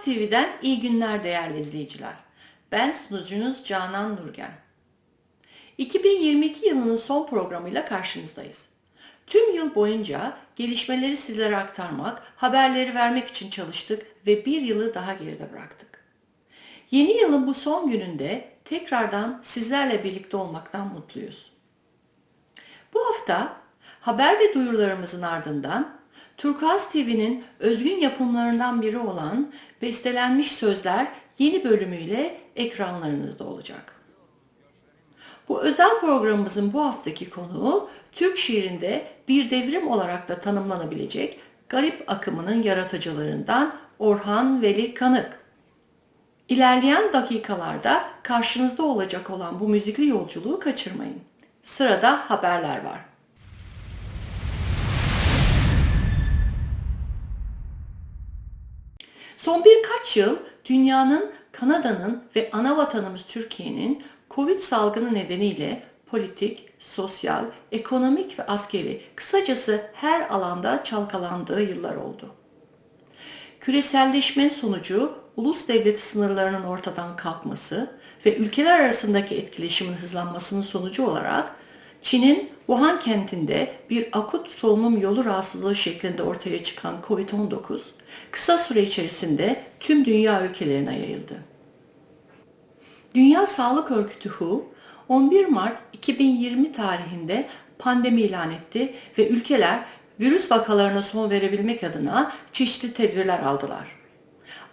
Turkuaz TV'den iyi günler değerli izleyiciler. Ben sunucunuz Canan Nurgen. 2022 yılının son programıyla karşınızdayız. Tüm yıl boyunca gelişmeleri sizlere aktarmak, haberleri vermek için çalıştık ve bir yılı daha geride bıraktık. Yeni yılın bu son gününde tekrardan sizlerle birlikte olmaktan mutluyuz. Bu hafta haber ve duyurularımızın ardından Turkuaz TV'nin özgün yapımlarından biri olan Bestelenmiş Sözler yeni bölümüyle ekranlarınızda olacak. Bu özel programımızın bu haftaki konuğu Türk şiirinde bir devrim olarak da tanımlanabilecek garip akımının yaratıcılarından Orhan Veli Kanık. İlerleyen dakikalarda karşınızda olacak olan bu müzikli yolculuğu kaçırmayın. Sırada haberler var. Son birkaç yıl dünyanın, Kanada'nın ve ana vatanımız Türkiye'nin Covid salgını nedeniyle politik, sosyal, ekonomik ve askeri kısacası her alanda çalkalandığı yıllar oldu. Küreselleşme sonucu ulus devleti sınırlarının ortadan kalkması ve ülkeler arasındaki etkileşimin hızlanmasının sonucu olarak Çin'in Wuhan kentinde bir akut solunum yolu rahatsızlığı şeklinde ortaya çıkan COVID-19 kısa süre içerisinde tüm dünya ülkelerine yayıldı. Dünya Sağlık Örgütü WHO 11 Mart 2020 tarihinde pandemi ilan etti ve ülkeler virüs vakalarına son verebilmek adına çeşitli tedbirler aldılar.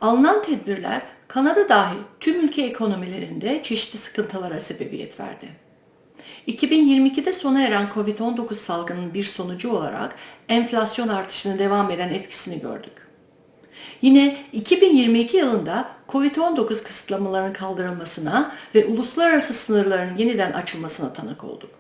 Alınan tedbirler Kanada dahil tüm ülke ekonomilerinde çeşitli sıkıntılara sebebiyet verdi. 2022'de sona eren Covid-19 salgının bir sonucu olarak enflasyon artışını devam eden etkisini gördük. Yine 2022 yılında Covid-19 kısıtlamalarının kaldırılmasına ve uluslararası sınırların yeniden açılmasına tanık olduk.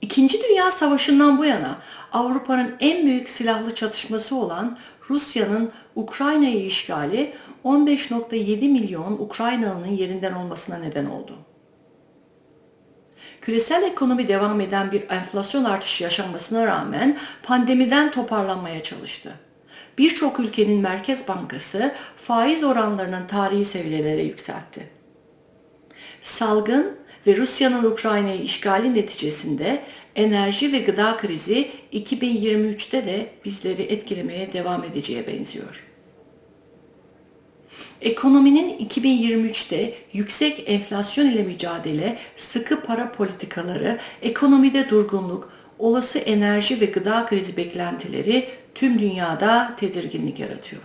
İkinci Dünya Savaşı'ndan bu yana Avrupa'nın en büyük silahlı çatışması olan Rusya'nın Ukrayna'yı işgali 15.7 milyon Ukraynalı'nın yerinden olmasına neden oldu. Küresel ekonomi devam eden bir enflasyon artışı yaşanmasına rağmen pandemiden toparlanmaya çalıştı. Birçok ülkenin Merkez Bankası faiz oranlarının tarihi seviyelere yükseltti. Salgın ve Rusya'nın Ukrayna'yı işgali neticesinde enerji ve gıda krizi 2023'te de bizleri etkilemeye devam edeceğe benziyor. Ekonominin 2023'te yüksek enflasyon ile mücadele, sıkı para politikaları, ekonomide durgunluk, olası enerji ve gıda krizi beklentileri tüm dünyada tedirginlik yaratıyor.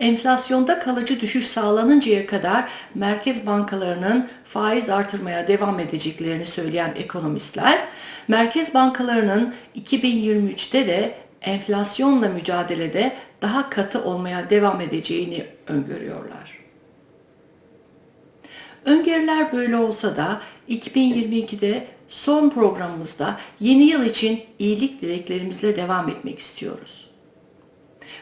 Enflasyonda kalıcı düşüş sağlanıncaya kadar merkez bankalarının faiz artırmaya devam edeceklerini söyleyen ekonomistler, merkez bankalarının 2023'te de enflasyonla mücadelede daha katı olmaya devam edeceğini öngörüyorlar. Öngörüler böyle olsa da 2022'de son programımızda yeni yıl için iyilik dileklerimizle devam etmek istiyoruz.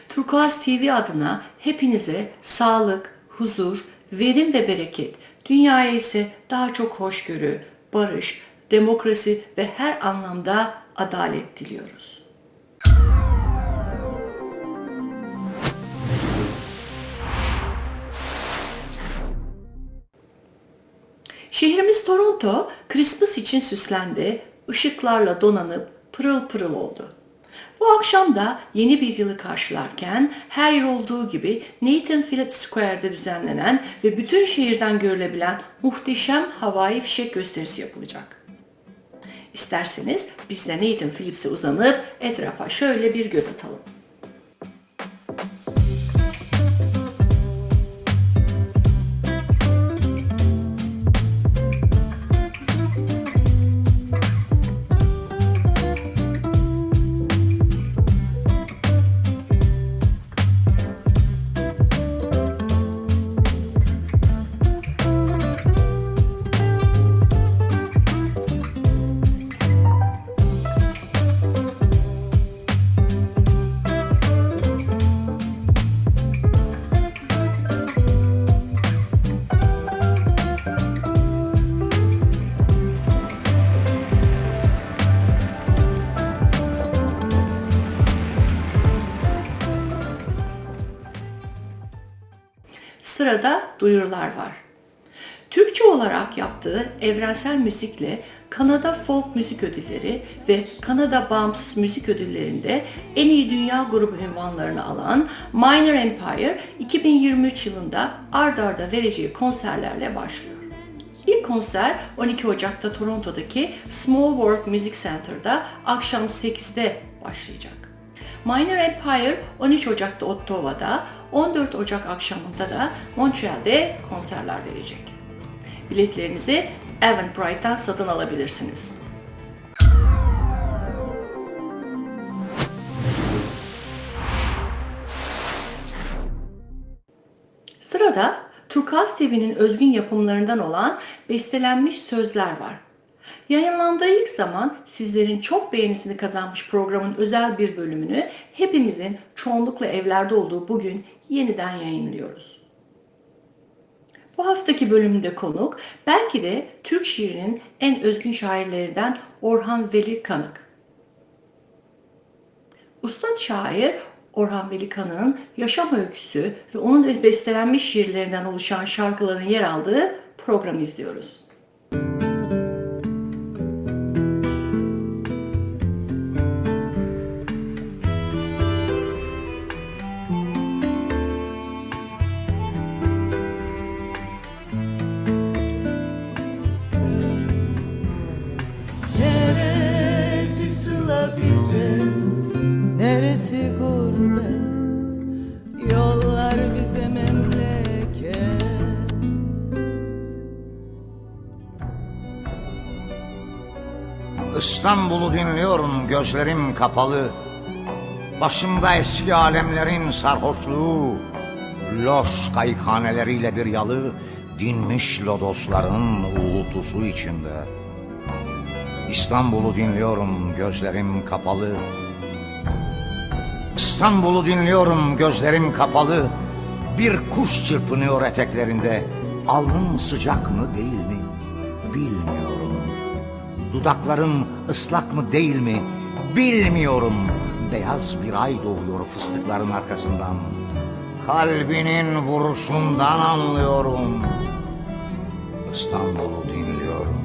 Turkuaz TV adına hepinize sağlık, huzur, verim ve bereket, dünyaya ise daha çok hoşgörü, barış, demokrasi ve her anlamda adalet diliyoruz. Şehrimiz Toronto, Christmas için süslendi, ışıklarla donanıp pırıl pırıl oldu. Bu akşam da yeni bir yılı karşılarken her yıl olduğu gibi Nathan Phillips Square'de düzenlenen ve bütün şehirden görülebilen muhteşem havai fişek gösterisi yapılacak. İsterseniz biz de Nathan Phillips'e uzanıp etrafa şöyle bir göz atalım. Sırada duyurular var. Türkçe olarak yaptığı evrensel müzikle Kanada Folk Müzik Ödülleri ve Kanada Bağımsız Müzik Ödülleri'nde en iyi dünya grubu ünvanlarını alan Minor Empire 2023 yılında ard arda vereceği konserlerle başlıyor. İlk konser 12 Ocak'ta Toronto'daki Small World Music Center'da akşam 8'de başlayacak. Minor Empire 13 Ocak'ta Ottawa'da, 14 Ocak akşamında da Montreal'de konserler verecek. Biletlerinizi Eventbrite'dan satın alabilirsiniz. Sırada Turkuaz TV'nin özgün yapımlarından olan bestelenmiş sözler var. Yayınlandığı ilk zaman sizlerin çok beğenisini kazanmış programın özel bir bölümünü hepimizin çoğunlukla evlerde olduğu bugün yeniden yayınlıyoruz. Bu haftaki bölümde konuk belki de Türk şiirinin en özgün şairlerinden Orhan Veli Kanık. Ustad şair Orhan Veli Kanık'ın yaşam öyküsü ve onun bestelenmiş şiirlerinden oluşan şarkıların yer aldığı programı izliyoruz. Gözlerim kapalı. Başımda eski alemlerin sarhoşluğu Loş kayıkhaneleriyle bir yalı Dinmiş lodosların uğultusu içinde. İstanbul'u dinliyorum gözlerim kapalı. İstanbul'u dinliyorum gözlerim kapalı. Bir kuş çırpınıyor eteklerinde. Alnın sıcak mı değil mi? Bilmiyorum. Dudakların ıslak mı değil mi bilmiyorum Beyaz bir ay doğuyor fıstıkların arkasından Kalbinin vuruşundan anlıyorum İstanbul'u dinliyorum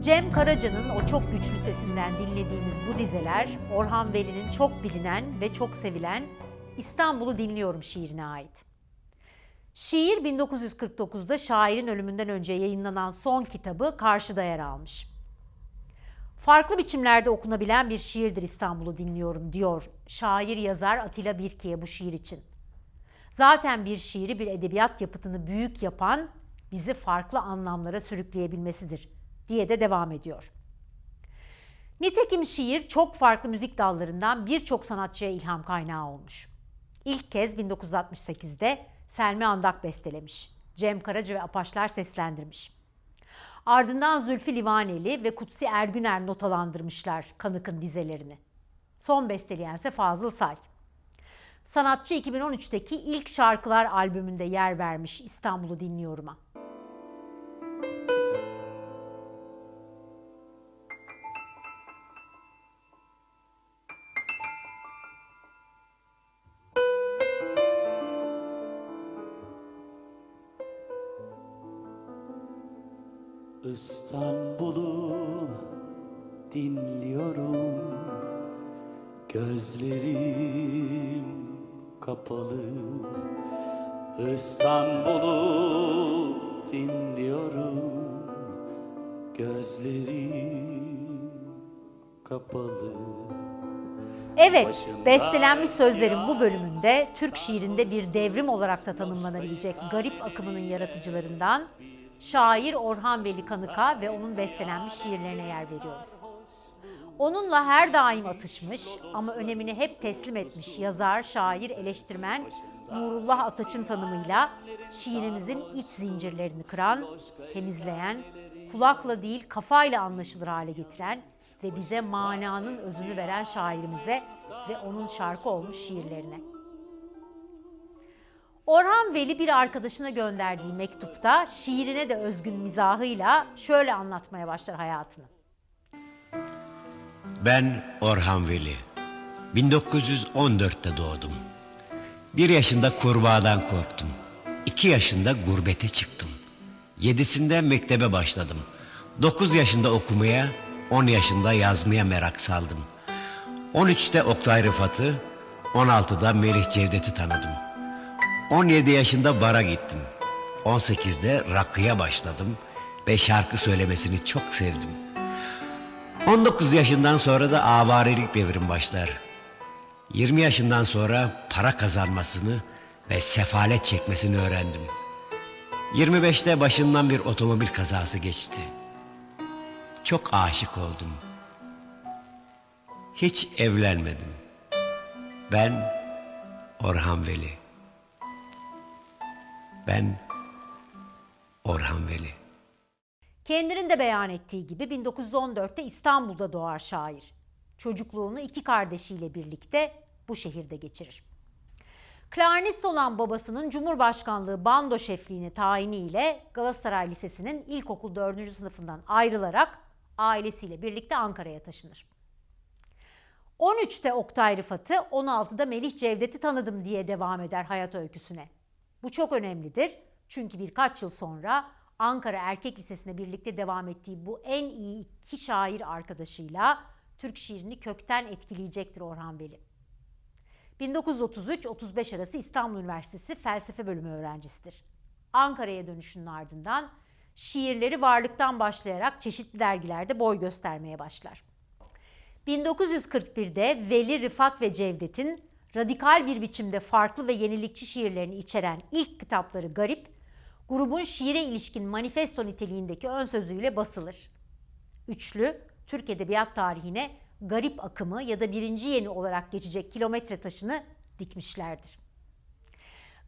Cem Karaca'nın o çok güçlü sesinden dinlediğimiz bu dizeler Orhan Veli'nin çok bilinen ve çok sevilen İstanbul'u Dinliyorum şiirine ait. Şiir 1949'da şairin ölümünden önce yayınlanan son kitabı karşıda yer almış. Farklı biçimlerde okunabilen bir şiirdir İstanbul'u dinliyorum diyor şair yazar Atilla Birki'ye bu şiir için. Zaten bir şiiri bir edebiyat yapıtını büyük yapan bizi farklı anlamlara sürükleyebilmesidir diye de devam ediyor. Nitekim şiir çok farklı müzik dallarından birçok sanatçıya ilham kaynağı olmuş. İlk kez 1968'de Selmi Andak bestelemiş. Cem Karaca ve Apaçlar seslendirmiş. Ardından Zülfü Livaneli ve Kutsi Ergüner notalandırmışlar Kanık'ın dizelerini. Son besteleyense Fazıl Say. Sanatçı 2013'teki ilk şarkılar albümünde yer vermiş İstanbul'u dinliyorum'a. İstanbul'u dinliyorum. Gözlerim kapalı. İstanbul'u dinliyorum. Gözlerim kapalı. Evet, bestelenmiş sözlerin bu bölümünde Türk şiirinde bir devrim olarak da tanımlanabilecek garip akımının yaratıcılarından şair Orhan Veli Kanık'a ve onun bestelenmiş şiirlerine yer veriyoruz. Onunla her daim atışmış ama önemini hep teslim etmiş yazar, şair, eleştirmen Nurullah Ataç'ın tanımıyla şiirimizin iç zincirlerini kıran, temizleyen, kulakla değil kafayla anlaşılır hale getiren ve bize mananın özünü veren şairimize ve onun şarkı olmuş şiirlerine. Orhan Veli bir arkadaşına gönderdiği mektupta şiirine de özgün mizahıyla şöyle anlatmaya başlar hayatını. Ben Orhan Veli. 1914'te doğdum. Bir yaşında kurbağadan korktum. İki yaşında gurbete çıktım. Yedisinde mektebe başladım. Dokuz yaşında okumaya, on yaşında yazmaya merak saldım. On üçte Oktay Rıfat'ı, on altıda Melih Cevdet'i tanıdım. 17 yaşında bara gittim. 18'de rakıya başladım ve şarkı söylemesini çok sevdim. 19 yaşından sonra da avarelik devrim başlar. 20 yaşından sonra para kazanmasını ve sefalet çekmesini öğrendim. 25'te başından bir otomobil kazası geçti. Çok aşık oldum. Hiç evlenmedim. Ben Orhan Veli. Ben Orhan Veli. Kendinin de beyan ettiği gibi 1914'te İstanbul'da doğar şair. Çocukluğunu iki kardeşiyle birlikte bu şehirde geçirir. Klarnist olan babasının Cumhurbaşkanlığı bando şefliğine tayiniyle Galatasaray Lisesi'nin ilkokul 4. sınıfından ayrılarak ailesiyle birlikte Ankara'ya taşınır. 13'te Oktay Rıfat'ı, 16'da Melih Cevdet'i tanıdım diye devam eder hayat öyküsüne. Bu çok önemlidir çünkü birkaç yıl sonra Ankara Erkek Lisesi'ne birlikte devam ettiği bu en iyi iki şair arkadaşıyla Türk şiirini kökten etkileyecektir Orhan Veli. 1933-35 arası İstanbul Üniversitesi felsefe bölümü öğrencisidir. Ankara'ya dönüşünün ardından şiirleri varlıktan başlayarak çeşitli dergilerde boy göstermeye başlar. 1941'de Veli, Rıfat ve Cevdet'in radikal bir biçimde farklı ve yenilikçi şiirlerini içeren ilk kitapları Garip, grubun şiire ilişkin manifesto niteliğindeki ön sözüyle basılır. Üçlü, Türk Edebiyat tarihine garip akımı ya da birinci yeni olarak geçecek kilometre taşını dikmişlerdir.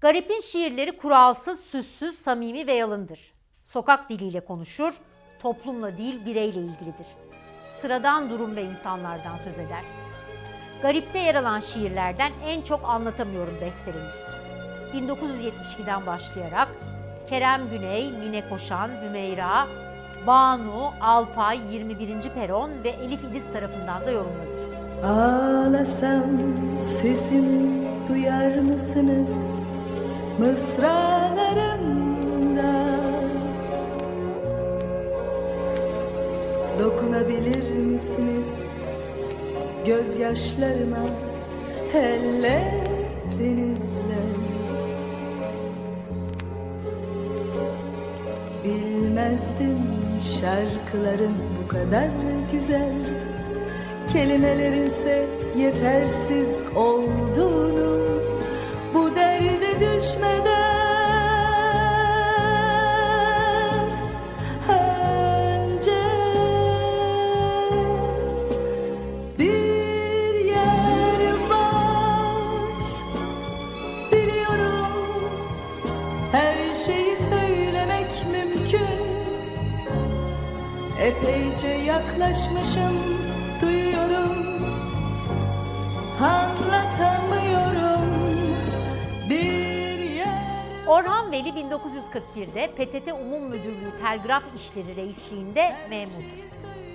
Garip'in şiirleri kuralsız, süssüz, samimi ve yalındır. Sokak diliyle konuşur, toplumla değil bireyle ilgilidir. Sıradan durum ve insanlardan söz eder. Garip'te yer alan şiirlerden en çok anlatamıyorum bestelenir. 1972'den başlayarak Kerem Güney, Mine Koşan, Hümeyra, Banu, Alpay, 21. Peron ve Elif İdiz tarafından da yorumlanır. Ağlasam sesimi duyar mısınız mısralarımda Dokunabilir misiniz gözyaşlarıma ellerinizle Bilmezdim şarkıların bu kadar güzel. Kelimelerinse yetersiz olduğunu. Bu derde düşmeden Orhan Veli 1941'de PTT Umum Müdürlüğü Telgraf İşleri Reisliğinde memurdur.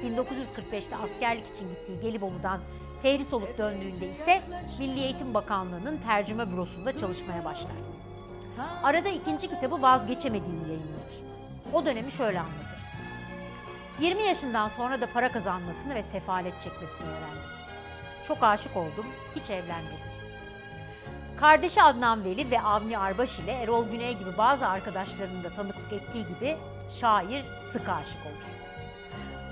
1945'te askerlik için gittiği Gelibolu'dan tehris olup döndüğünde ise Milli Eğitim Bakanlığı'nın tercüme bürosunda çalışmaya başlar. Arada ikinci kitabı Vazgeçemediğimi yayınlanır. O dönemi şöyle anlatır. 20 yaşından sonra da para kazanmasını ve sefalet çekmesini öğrendim. Çok aşık oldum, hiç evlenmedim. Kardeşi Adnan Veli ve Avni Arbaş ile Erol Güney gibi bazı arkadaşlarının da tanıklık ettiği gibi şair sık aşık olur.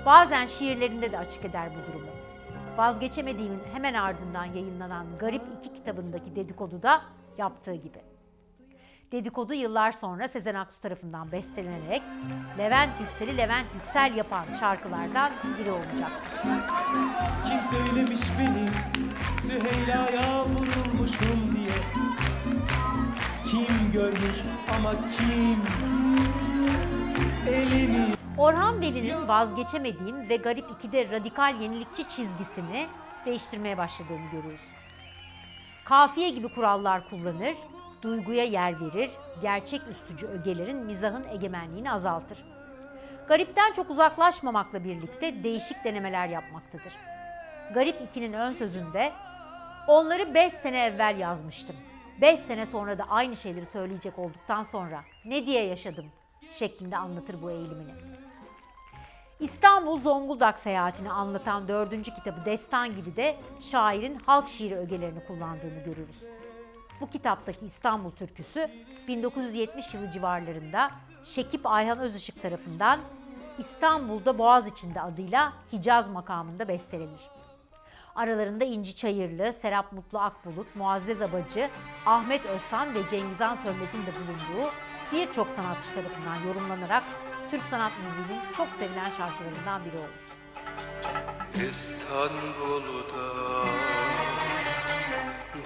Bazen şiirlerinde de açık eder bu durumu. Vazgeçemediğimin hemen ardından yayınlanan Garip iki kitabındaki dedikoduda yaptığı gibi. Dedikodu yıllar sonra Sezen Aksu tarafından bestelenerek Levent Yüksel'i Levent Yüksel yapan şarkılardan biri olacaktır. Kim söylemiş benim Süheyla'ya vurulmuşum diye Kim görmüş ama kim Elini Orhan Veli'nin vazgeçemediğim ve Garip 2'de radikal yenilikçi çizgisini değiştirmeye başladığını görürüz. Kafiye gibi kurallar kullanır, duyguya yer verir, gerçek üstücü ögelerin mizahın egemenliğini azaltır. Garipten çok uzaklaşmamakla birlikte değişik denemeler yapmaktadır. Garip 2'nin ön sözünde onları 5 sene evvel yazmıştım. 5 sene sonra da aynı şeyleri söyleyecek olduktan sonra ne diye yaşadım şeklinde anlatır bu eğilimini. İstanbul Zonguldak seyahatini anlatan dördüncü kitabı Destan gibi de şairin halk şiiri ögelerini kullandığını görürüz. Bu kitaptaki İstanbul türküsü 1970 yılı civarlarında Şekip Ayhan Özışık tarafından İstanbul'da Boğaziçi'nde adıyla Hicaz makamında bestelenir. Aralarında İnci Çayırlı, Serap Mutlu Akbulut, Muazzez Abacı, Ahmet Özhan ve Cengizhan Sönmez'in de bulunduğu birçok sanatçı tarafından yorumlanarak Türk sanat müziğinin çok sevilen şarkılarından biri olur. İstanbul'da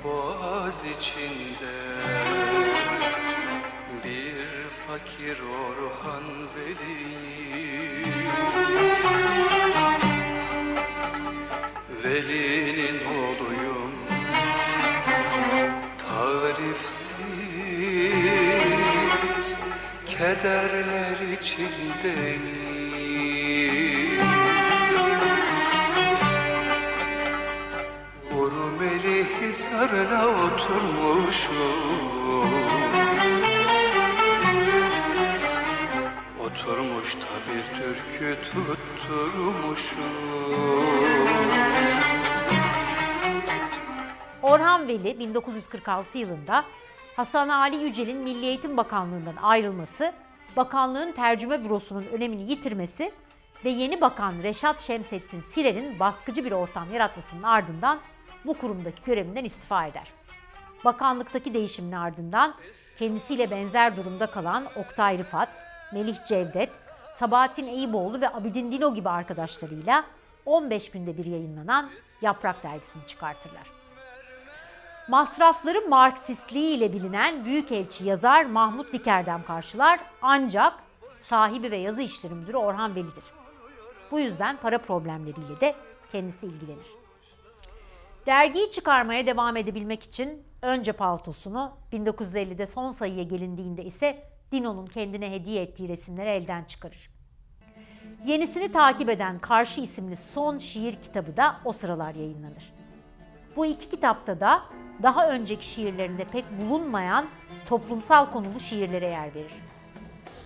Boğaz içinde Bir fakir Orhan Veli Veli'nin oğluyum. Tarifsiz kederler içindeyim. Urmeli Hisarı'na oturmuşum Oturmuş da bir türkü tutturmuşum Orhan Veli 1946 yılında Hasan Ali Yücel'in Milli Eğitim Bakanlığı'ndan ayrılması, bakanlığın tercüme bürosunun önemini yitirmesi ve yeni bakan Reşat Şemsettin Sirer'in baskıcı bir ortam yaratmasının ardından bu kurumdaki görevinden istifa eder. Bakanlıktaki değişimin ardından kendisiyle benzer durumda kalan Oktay Rıfat, Melih Cevdet, Sabahattin Eyüboğlu ve Abidin Dino gibi arkadaşlarıyla 15 günde bir yayınlanan Yaprak dergisini çıkartırlar. Masrafları Marksistliği ile bilinen Büyükelçi yazar Mahmut Diker'den karşılar ancak sahibi ve yazı işleri müdürü Orhan Veli'dir. Bu yüzden para problemleriyle de kendisi ilgilenir. Dergiyi çıkarmaya devam edebilmek için önce paltosunu 1950'de son sayıya gelindiğinde ise Dino'nun kendine hediye ettiği resimleri elden çıkarır. Yenisini takip eden Karşı isimli son şiir kitabı da o sıralar yayınlanır. Bu iki kitapta da daha önceki şiirlerinde pek bulunmayan toplumsal konulu şiirlere yer verir.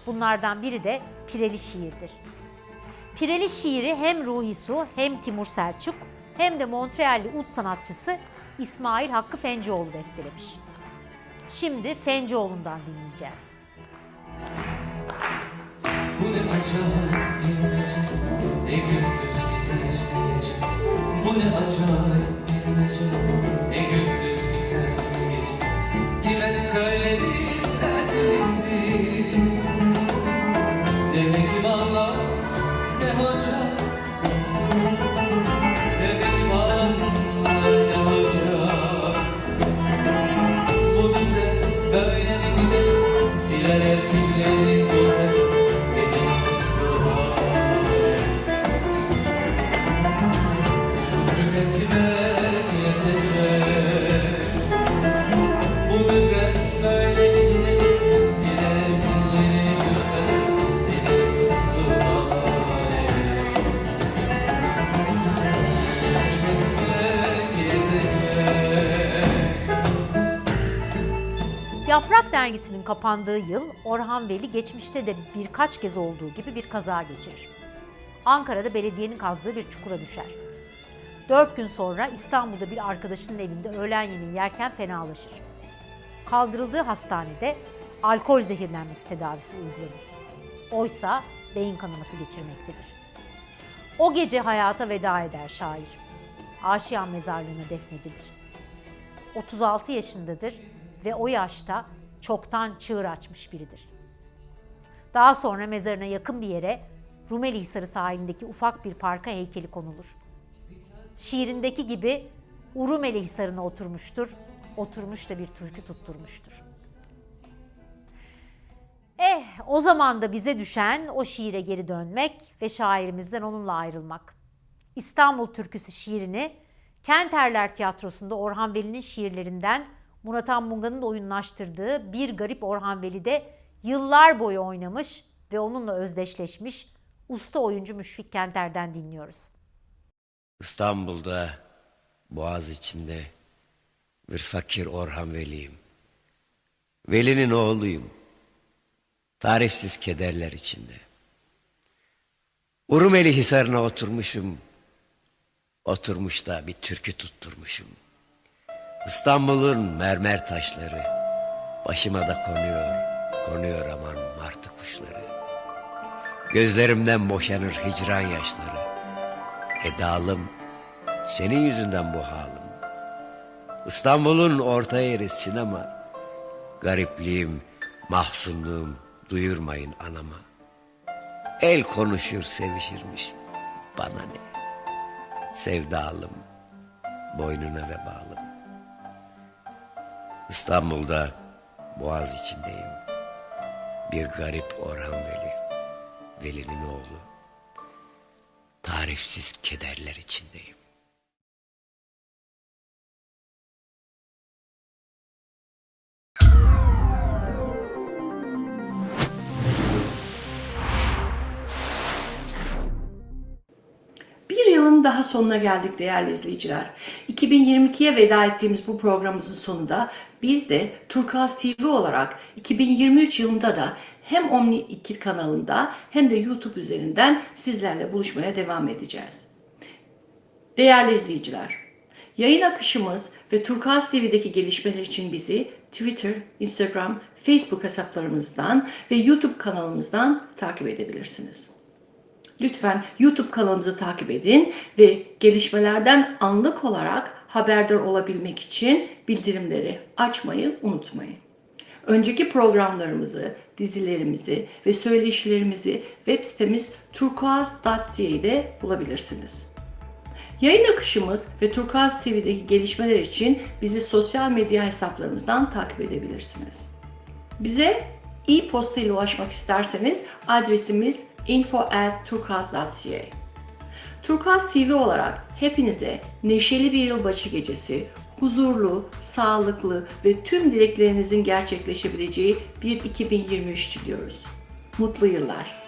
Bunlardan biri de Pireli şiirdir. Pireli şiiri hem Ruhi Su hem Timur Selçuk hem de Montrealli ut sanatçısı İsmail Hakkı Fencioğlu bestelemiş. Şimdi Fencioğlu'ndan dinleyeceğiz. Bir gece. Ne gündüz biter ne gece. Bu ne acayip bir gece. Ne gündüz dergisinin kapandığı yıl Orhan Veli geçmişte de birkaç kez olduğu gibi bir kaza geçirir. Ankara'da belediyenin kazdığı bir çukura düşer. Dört gün sonra İstanbul'da bir arkadaşının evinde öğlen yemeği yerken fenalaşır. Kaldırıldığı hastanede alkol zehirlenmesi tedavisi uygulanır. Oysa beyin kanaması geçirmektedir. O gece hayata veda eder şair. Aşiyan mezarlığına defnedilir. 36 yaşındadır ve o yaşta çoktan çığır açmış biridir. Daha sonra mezarına yakın bir yere Rumeli Hisarı sahilindeki ufak bir parka heykeli konulur. Şiirindeki gibi Urumeli Hisarı'na oturmuştur, oturmuş da bir türkü tutturmuştur. Eh, o zaman da bize düşen o şiire geri dönmek ve şairimizden onunla ayrılmak. İstanbul Türküsü şiirini Kenterler Tiyatrosu'nda Orhan Veli'nin şiirlerinden Murat Anmunga'nın da oyunlaştırdığı Bir Garip Orhan Veli'de yıllar boyu oynamış ve onunla özdeşleşmiş usta oyuncu Müşfik Kenter'den dinliyoruz. İstanbul'da Boğaz içinde bir fakir Orhan Veli'yim. Veli'nin oğluyum. Tarifsiz kederler içinde. Urumeli Hisarı'na oturmuşum. Oturmuş da bir türkü tutturmuşum. İstanbul'un mermer taşları başıma da konuyor, konuyor aman martı kuşları. Gözlerimden boşanır hicran yaşları. Edalım, senin yüzünden bu halim. İstanbul'un orta yeri sinema. Garipliğim, mahzunluğum duyurmayın anama. El konuşur sevişirmiş, bana ne? Sevdalım, boynuna vebalım. İstanbul'da boğaz içindeyim. Bir garip Orhan Veli, Veli'nin oğlu. Tarifsiz kederler içindeyim. Daha sonuna geldik değerli izleyiciler. 2022'ye veda ettiğimiz bu programımızın sonunda biz de Turkuaz TV olarak 2023 yılında da hem Omni 2 kanalında hem de YouTube üzerinden sizlerle buluşmaya devam edeceğiz. Değerli izleyiciler, yayın akışımız ve Turkuaz TV'deki gelişmeler için bizi Twitter, Instagram, Facebook hesaplarımızdan ve YouTube kanalımızdan takip edebilirsiniz. Lütfen YouTube kanalımızı takip edin ve gelişmelerden anlık olarak haberdar olabilmek için bildirimleri açmayı unutmayın. Önceki programlarımızı, dizilerimizi ve söyleşilerimizi web sitemiz turkuaz.ca'de bulabilirsiniz. Yayın akışımız ve Turkuaz TV'deki gelişmeler için bizi sosyal medya hesaplarımızdan takip edebilirsiniz. Bize e-posta ile ulaşmak isterseniz adresimiz info@turkuaz.ca. Turkuaz TV olarak hepinize neşeli bir yılbaşı gecesi, huzurlu, sağlıklı ve tüm dileklerinizin gerçekleşebileceği bir 2023 diliyoruz. Mutlu yıllar.